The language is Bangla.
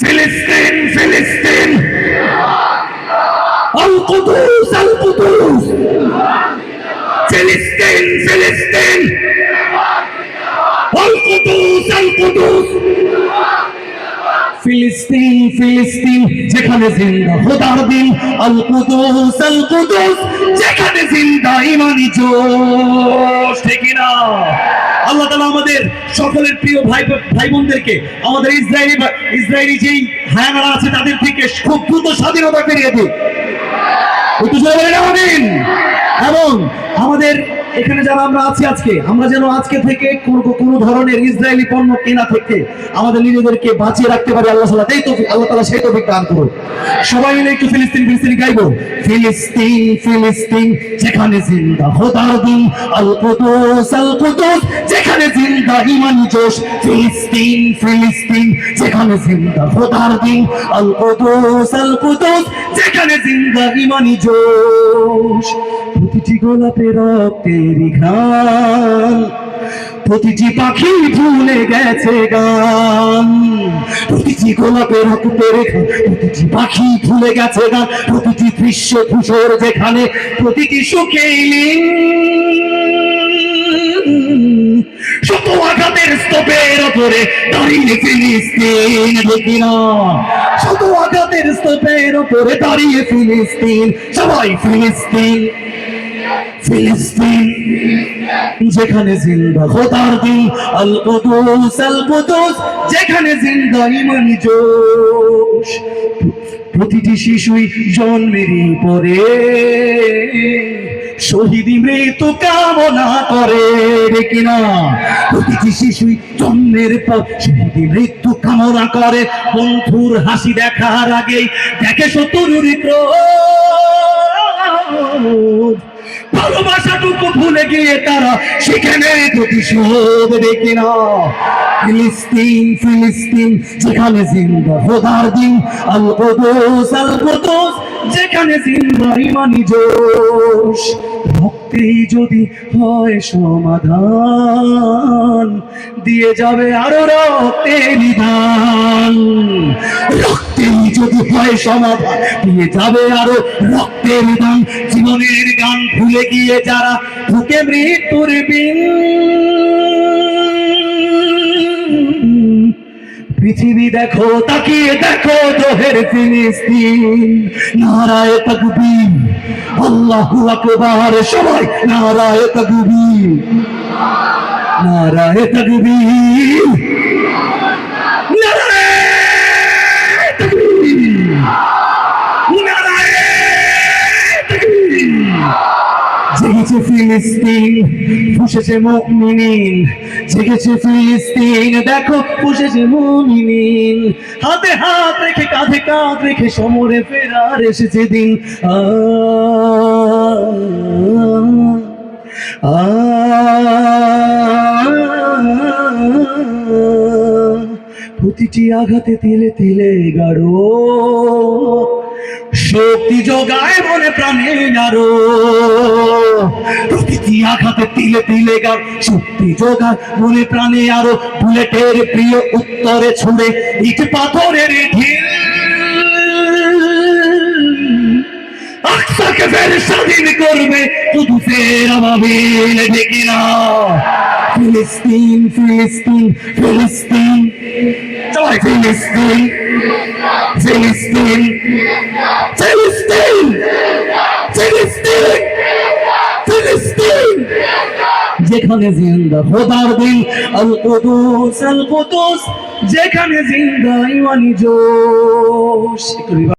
ফিলিস্তিন ফিলিস্তিন। ফিলিস্তিন ফিলিস্তিন। আল কুদুস আল কুদুস ফিলিস্তিন ফিলিস্তিন যেখানে জিন্দা খোদার দিন। আল কুদুস আল কুদুস যেখানে জিন্দা ইমানি জোশ। ঠিক না তাআলা আমাদের সকলের প্রিয় ভাই ভাই বোনদেরকে আমাদের ইসরায়েলি ইসরায়েলি যেই হায়ানারা আছে তাদের থেকে খুব দ্রুত স্বাধীনতা ফিরিয়ে দিন। এবং আমাদের এখানে যারা আমরা আছি আজকে, আমরা যেন আজকে থেকে কোনো ধরনের ইসরায়েলি পণ্য কেনা থেকে আমাদের নিজেদেরকে বাঁচিয়ে রাখতে পারি, আল্লাহ তাআলা এই তৌফিক, আল্লাহ তাআলা সেই তৌফিক দান করুন সবাই মিলে একটু ফিলিস্তিন ফিলিস্তিন গাইবো। ফিলিস্তিন ফিলিস্তিন, যেখানে জিন্দা খোদার দিন আল কুদুস আল কুদুস যেখানে জিন্দা ইমানি জোশ। ফিলিস্তিন ফিলিস্তিন, যেখানে জিন্দা খোদার দিন আল কুদুস আল কুদুস যেখানে জিন্দা ইমানি জোশ, প্রতিটি গোলাপে রক্তের ঘান প্রতিটি পাখি ভুলে গেছে গান, প্রতিটি গোলাপে রক্তের ঘান প্রতিটি পাখি ভুলে গেছে গান, প্রতিটি দৃশ্য ধূসর যেখানে, প্রতিটি সুখে শত আঘাতের স্তূপের ওপরে দাঁড়িয়ে ফিলিস্তিন না? শত আঘাতের স্তূপের ওপরে দাঁড়িয়ে ফিলিস্তিন। সবাই ফিলিস্তিন যেখানে জিন্দা খোদার দিন আল কুদুস। যেখানে জিন্দা ইমানি জোশ। প্রতিটি শিশুই জন্মেরই পরে। শহীদি মৃত্যু কামনা করে কিনা? প্রতিটি শিশুই জন্মের পর শহীদি মৃত্যু কামনা করে। বন্ধুর হাসি দেখার আগেই দেখে শত্রুর ভালোবাসাটুকু ভুলে গিয়ে তারা সেখানে প্রতিশোধ দেখে না ফিলিস্তিন ফিলিস্তিন, যেখানে জিন্দা খোদার দিন আল কুদুস আল কুদুস যেখানে জিন্দা ইমানি জোশ রক্তেই যদি হয় সমাধান, দিয়ে যাবে আরও রক্তের নিধান। রক্তেই যদি হয় সমাধান, দিয়ে যাবে আরও রক্তে নিধান। জীবনের গান ভুলে গিয়ে যারা ঢুকে মৃত্যুর বিন পৃথিবী দেখো, তাকিয়ে দেখো জহের ফিলিস্তিন। নারায় তকবীর, আল্লাহু আকবার। সবাই নারায় তকবীর। নারায় তকবীর। জেগেছে ফিলিস্তিন ফুসেছে মুমিনিন। জেগেছে ফিলিস্তিন, দেখো ফুসেছে মুমিনিন। হাতে হাত রেখে, কাঁধে কাঁধ রেখে সমরে ফেরার এসেছে দিন। আ। প্রতিটি আঘাতে তিলে তিলে গাঢ়। শক্তি যোগায় মনে প্রাণে আরও। প্রতিটি আঘাতে তিলে তিলে গার শক্তি যোগায় মনে প্রাণে আরও। বুলেটের প্রিয় উত্তরে ছুড়ে ইট পাথরের ঢিল। আকসাকে ফের স্বাধীন করবে শুধু ফের আবাবিল দেখি না ফিলিস্তিন ফিলিস্তিন ফিলিস্তিন। সবাই ফিলিস্তিন। ফিলিস্তিন। যেখানে জিন্দা খোদার দিন আল কুদুস আল কুদুস যেখানে জিন্দা ইমানি জোশ।